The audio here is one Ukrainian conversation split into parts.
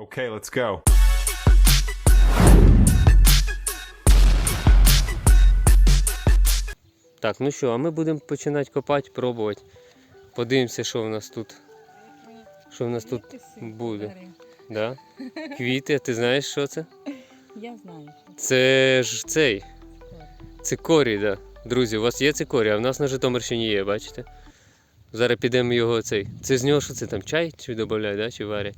Okay, let's go. Так, ну що, а ми будемо починати копати, пробувати. Подивимося, що в нас тут. Що в нас тут буде. Да? Квіти, а ти знаєш, що це? Я знаю. Це ж цей. це. Цикорій, да. Друзі, у вас є цикорій, а в нас на Житомирщині є, бачите? Зараз підемо його цей. Це з нього що це там? Чай чи додають, да? чи варять?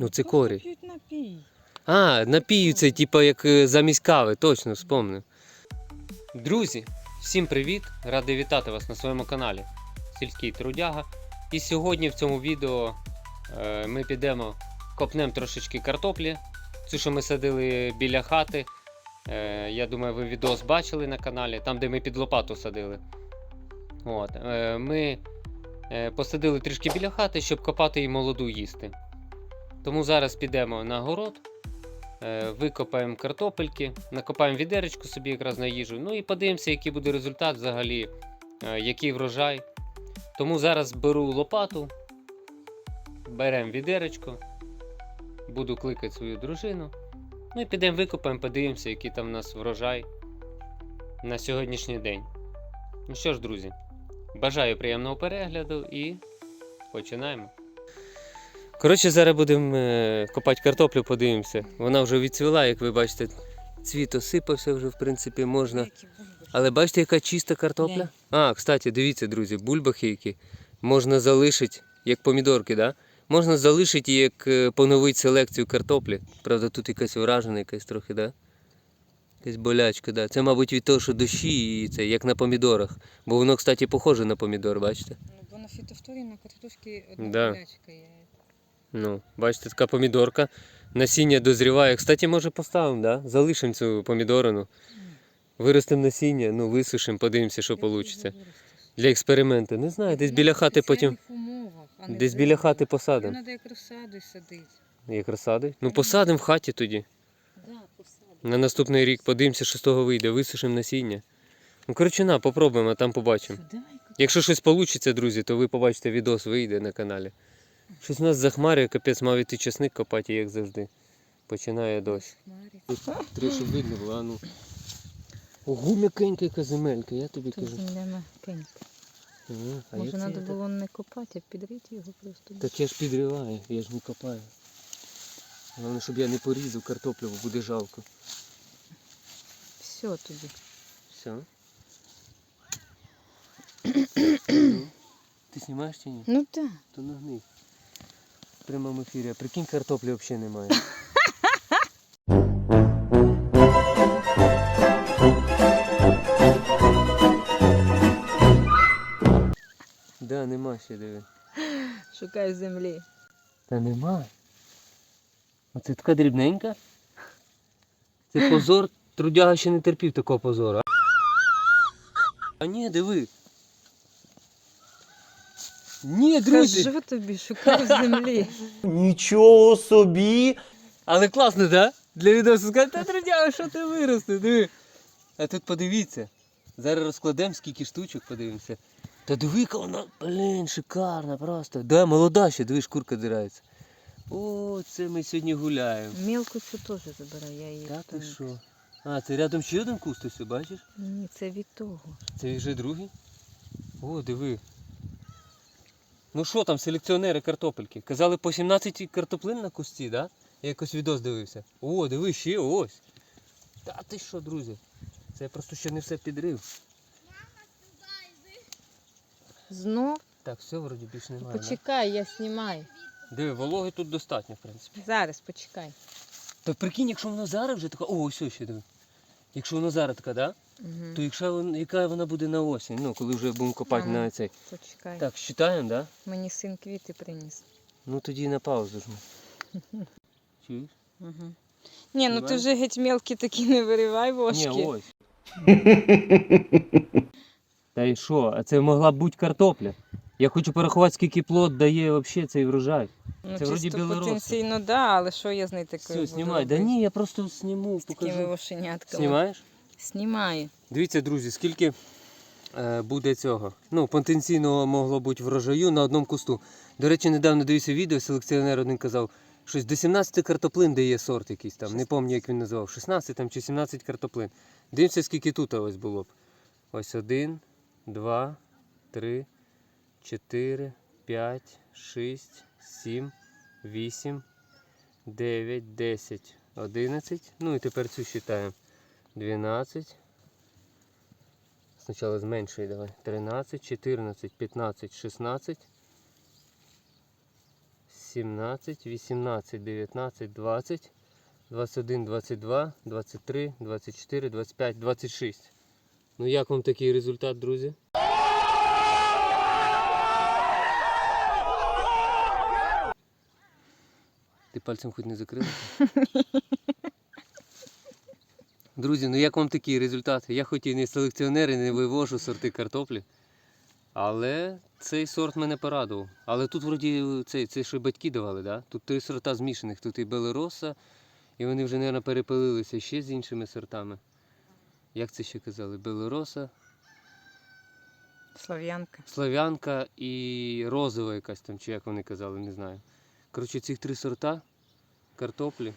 Ну, цикорій. п'ють напій. А, напію це, типу, як е, замість кави, точно вспомнив. Друзі, всім привіт! Радий вітати вас на своєму каналі Сільський Трудяга. І сьогодні в цьому відео е, ми підемо копнемо трошечки картоплі. Цю, що ми садили біля хати. Е, я думаю, ви відос бачили на каналі, там, де ми під лопату садили. От, ми посадили трішки біля хати, щоб копати і молоду їсти. Тому зараз підемо на город, е, викопаємо картопельки, накопаємо відеречку собі якраз на їжу. Ну і подивимося, який буде результат взагалі, е, який врожай. Тому зараз беру лопату, беремо відеречко, буду кликати свою дружину. Ну і підемо викопаємо, подивимося, який там у нас врожай на сьогоднішній день. Ну що ж, друзі, бажаю приємного перегляду і починаємо. Коротше, зараз будемо е, копати картоплю, подивимося. Вона вже відцвіла, як ви бачите. Цвіт осипався вже, в принципі, можна. Але бачите, яка чиста картопля? А, кстати, дивіться, друзі, бульбахи які можна залишити, як помідорки, да? Можна залишити як е, поновити селекцію картоплі. Правда, тут якась вражена, якась трохи, да? Якась болячка, да. Це, мабуть, від того, що дощі і це, як на помідорах. Бо воно, кстати, похоже на помідор, бачите? Ну, бо на фітофторі на картошці одна Да. болячка є. Ну, бачите, така помідорка. Насіння дозріває. Кстати, може поставимо, да? Залишимо цю помідорину. Виростимо насіння, ну, висушимо, подивимося, що вийде. Для експерименту. Не знаю, десь біля хати потім. Десь біля хати посадимо. треба як розсаду садити. Як розсади. Ну, посадимо в хаті тоді. На наступний рік подивимося, що з того вийде, висушимо насіння. Ну, коротше, на, попробуємо, а там побачимо. Якщо щось вийде, друзі, то ви побачите відос, вийде на каналі. Щось у нас захмарює, капець, мав іти часник копати, як завжди. Починає дощ. щоб видно було, а ну. Ого, м'якенька яка земелька, я тобі Тут кажу. земля м'якенька. Ага, а Може, як це треба я було не копати, а підрити його просто. Так, я ж підриваю, я ж не копаю. Головне, щоб я не порізав картоплю, бо буде жалко. Все тоді. Все. Ну, Ти знімаєш чи ні? Ну так. То нагни. Прямому ефірі. А прикинь, картоплі взагалі немає. Да, нема ще диви. Шукаю землі. Та нема. Оце така дрібненька. Це позор, трудяга ще не терпів такого позору. А ні, диви. Ні, друзі. Кажу тобі, шукаю землі. Нічого собі. Але класно, так? Да? Для відео сказати, та трудяга, що ти виросте, диви. А тут подивіться. Зараз розкладемо скільки штучок, подивимося. Та диви, яка вона, блін, шикарна просто. Да, молода ще, диви, шкурка дирається. О, це ми сьогодні гуляємо. Мілку цю теж забирай, я її. Та ти що? А, це рядом ще один куст, ось, бачиш? Ні, це від того. Це вже другий? О, диви. Ну що там, селекціонери картопельки? Казали по 17 картоплин на кусті, да? Я якось відос дивився. О, диви, ще ось. Та ти що, друзі? Це я просто ще не все підрив. Знов? Так, все, вроді більш немає. Да? Почекай, я знімаю. Диви, вологи тут достатньо, в принципі. Зараз почекай. Та прикинь, якщо воно зараз вже така. О, ось ще диви. Якщо воно зараз така, да? Угу. то якщо вон- яка вона буде на осінь, ну коли вже будемо копати Ага. на цей. Почекай. Так, считаємо, да? Мені син квіти приніс. Ну тоді на паузу жму. Чуєш? Угу. Ні, ну ти вже геть мелкі такі не виривай вошки. Ні, ось. Та й що? А це могла б бути картопля. Я хочу порахувати, скільки плод дає взагалі цей врожай. Ну, Це вроді білоросси. потенційно, да, але що я з нею такою Все, знімай. Да ні, я просто зніму, З такими покажу. вошенятками. Знімаєш? Знімаю. Дивіться, друзі, скільки е, буде цього. Ну, потенційного могло бути врожаю на одному кусту. До речі, недавно дивився відео, селекціонер один казав, Щось до 17 картоплин дає сорт якийсь там. Не пам'ятаю, як він називав. 16 там чи 17 картоплин. Дивимося, скільки тут ось було б. Ось один, два, три, чотири, п'ять, шість, сім, вісім, дев'ять, десять, одинадцять. Ну і тепер цю считаємо. 12. Спочатку зменшуй давай. 13, 14, 15, 16. 17, 18, 19, 20, 21, 22, 23, 24, 25, 26. Ну як вам такий результат, друзі? Ти пальцем хоч не закрила? Друзі, ну як вам такий результат? Я хоч і не селекціонер і не вивожу сорти картоплі. Але цей сорт мене порадував. Але тут вроді цей, це що батьки давали, да? Тут три сорта змішаних. Тут і белороса, і вони вже, мабуть, перепилилися ще з іншими сортами. Як це ще казали? Белороса, Слав'янка. слав'янка і розова якась там, чи як вони казали, не знаю. Коротше, цих три сорта картоплі.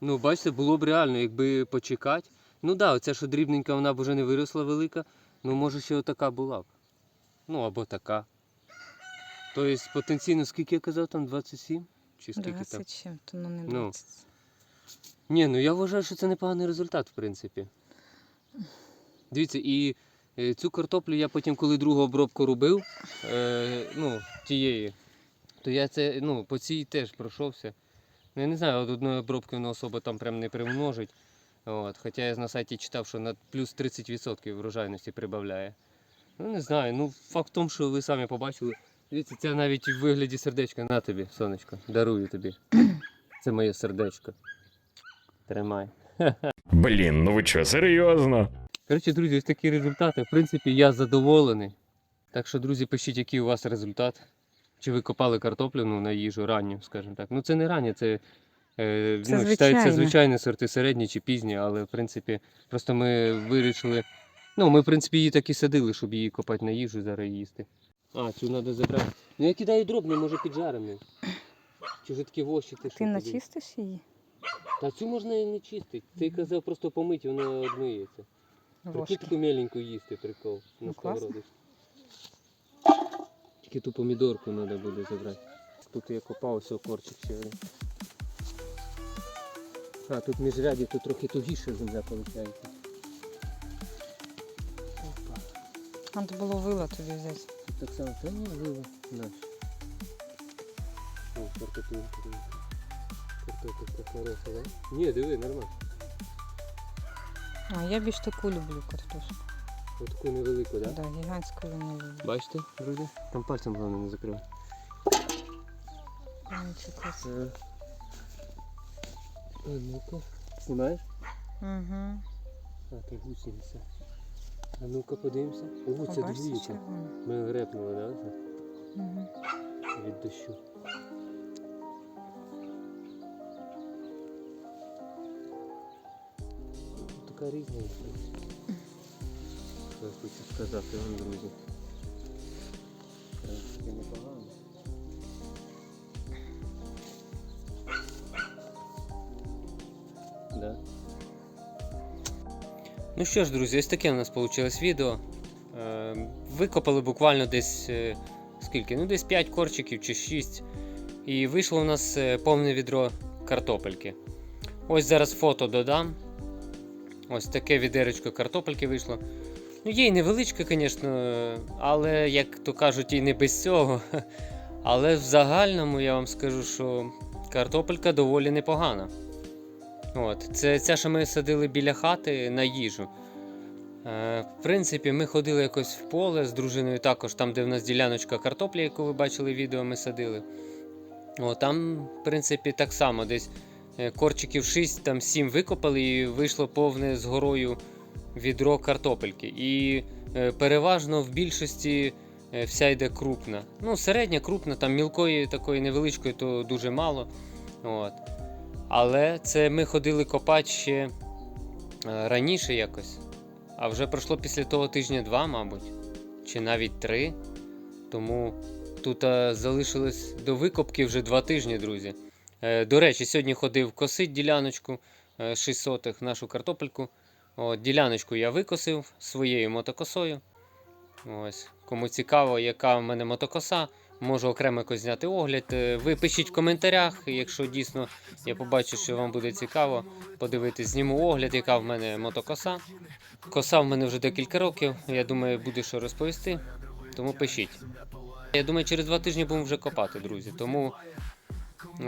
Ну, бачите, було б реально, якби почекати. Ну так, да, оця що дрібненька, вона б вже не виросла велика. Ну, може, ще отака була б. Ну, або така. Тобто, потенційно, скільки я казав, там 27? Чи скільки там? 20 чим, то ну не Ну. Ні, ну я вважаю, що це непоганий результат, в принципі. Дивіться, і е, цю картоплю я потім, коли другу обробку робив, е, ну, тієї, то я це, ну, по цій теж пройшовся. Ну, я не знаю, от одної обробки воно особо там прям не примножить. От, хоча я на сайті читав, що на плюс 30% врожайності прибавляє. Ну, не знаю. Ну, факт в тому, що ви самі побачили. Дивіться, це навіть в вигляді сердечка. На тобі, сонечко. Дарую тобі. Це моє сердечко. Тримай. Блін, ну ви що, серйозно? Коротше, друзі, ось такі результати. В принципі, я задоволений. Так що, друзі, пишіть, який у вас результат. Чи ви копали картоплю ну, на їжу ранню, скажімо так. Ну це не раннє, це, е, Це ну, вважається звичайні сорти середні чи пізні, але в принципі просто ми вирішили. Ну, ми, в принципі, її так і садили, щоб її копати на їжу зараз їсти. А, цю треба забрати. Ну я кидаю дробний, може піджарений. Чи вже такі вощі ти Ти начистиш її? Та цю можна і не чистити. Ти казав просто помити, воно одмиється. Прикинь таку меленьку їсти прикол на Ну, класно. сковородочці. Тільки ту помідорку треба буде забрати. Тут я копав ось корчик ще один. А, тут міжряді, тут трохи тугіше земля виходить. Опа. Треба було вила тобі взяти. Тут так само, та ні, вила наш. О, картопелька. диви. Картопелька хороша, да? Ні, диви, нормально. А я більш таку люблю картошку. Ось таку невелику, да? Так, Да, гігантську люблю. Бачите, друзі? Там пальцем головне не закривати. Нічого. Е. Ну-ка. Знімаєш? Угу. А, там гусениця. А ну-ка подивимося. О, це двійка. Ми репнули, да? Угу. Від дощу. Така різна. Я хочу сказати вам, друзі. В непогано. Да. Ну що ж, друзі, ось таке у нас вийшло відео. Е, Викопали буквально десь е, скільки? Ну, десь 5 корчиків чи 6. І вийшло у нас е, повне відро картопельки. Ось зараз фото додам. Ось таке відеречко картопельки вийшло. Ну, є й невеличке, звісно, але, як то кажуть, і не без цього. Але в загальному я вам скажу, що картопелька доволі непогана. От, це ця, що ми садили біля хати на їжу. Е, в принципі, ми ходили якось в поле з дружиною, також там, де в нас діляночка картоплі, яку ви бачили відео, ми садили. О, там, в принципі, так само десь е, корчиків 6, там 7 викопали і вийшло повне з горою відро картопельки. І е, переважно в більшості е, вся йде крупна. Ну, середня, крупна, там мілкої такої невеличкої, то дуже мало. От. Але це ми ходили копати ще е, раніше якось. А вже пройшло після того тижня два, мабуть, чи навіть три. Тому тут залишилось до викопки вже два тижні, друзі. До речі, сьогодні ходив косить діляночку е, 6 сотих, нашу картопельку. От, діляночку я викосив своєю мотокосою. Ось. Кому цікаво, яка в мене мотокоса, можу окремо зняти огляд. Е, Ви пишіть в коментарях, якщо дійсно я побачу, що вам буде цікаво подивитись, зніму огляд, яка в мене мотокоса. Коса в мене вже декілька років, я думаю, буде що розповісти, тому пишіть. Я думаю, через два тижні будемо вже копати, друзі. Тому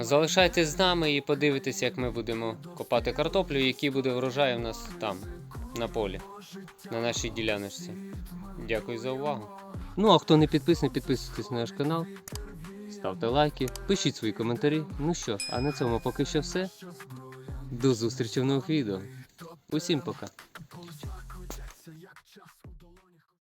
залишайтесь з нами і подивитесь, як ми будемо копати картоплю, який буде врожай у нас там, на полі, на нашій діляночці. Дякую за увагу. Ну а хто не підписаний, підписуйтесь на наш канал, ставте лайки, пишіть свої коментарі. Ну що а на цьому поки що все. До зустрічі в нових відео. Усім пока.